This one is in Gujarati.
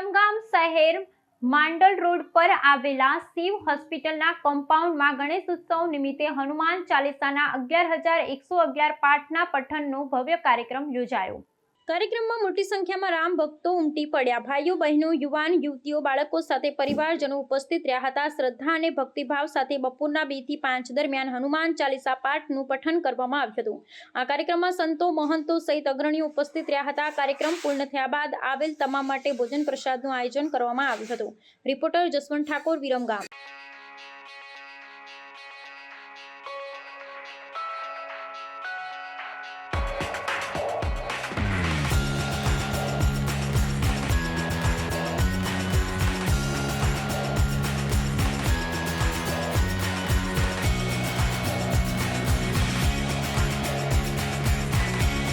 વિરમગામ શહેર માંડલ રોડ પર આવેલા શિવ હોસ્પિટલના કમ્પાઉન્ડમાં ગણેશ ઉત્સવ નિમિત્તે હનુમાન ચાલીસાના અગિયાર હજાર એકસો અગિયાર પાઠના પઠનનો ભવ્ય કાર્યક્રમ યોજાયો. કાર્યક્રમમાં મોટી સંખ્યામાં રામ ભક્તો ઉમટી પડ્યા. ભાઈઓ, બહેનો, યુવાન, યુવતીઓ, બાળકો સાથે પરિવારજનો ઉપસ્થિત રહ્યા હતા. શ્રદ્ધા અને ભક્તિભાવ સાથે બપોરના બેથી પાંચ દરમિયાન હનુમાન ચાલીસા પાઠનું પઠન કરવામાં આવ્યું હતું. આ કાર્યક્રમમાં સંતો, મહંતો સહિત અગ્રણીઓ ઉપસ્થિત રહ્યા હતા. કાર્યક્રમ પૂર્ણ થયા બાદ આવેલ તમામ માટે ભોજન પ્રસાદનું આયોજન કરવામાં આવ્યું હતું. રિપોર્ટર જસવંત ઠાકોર, વિરમગામ.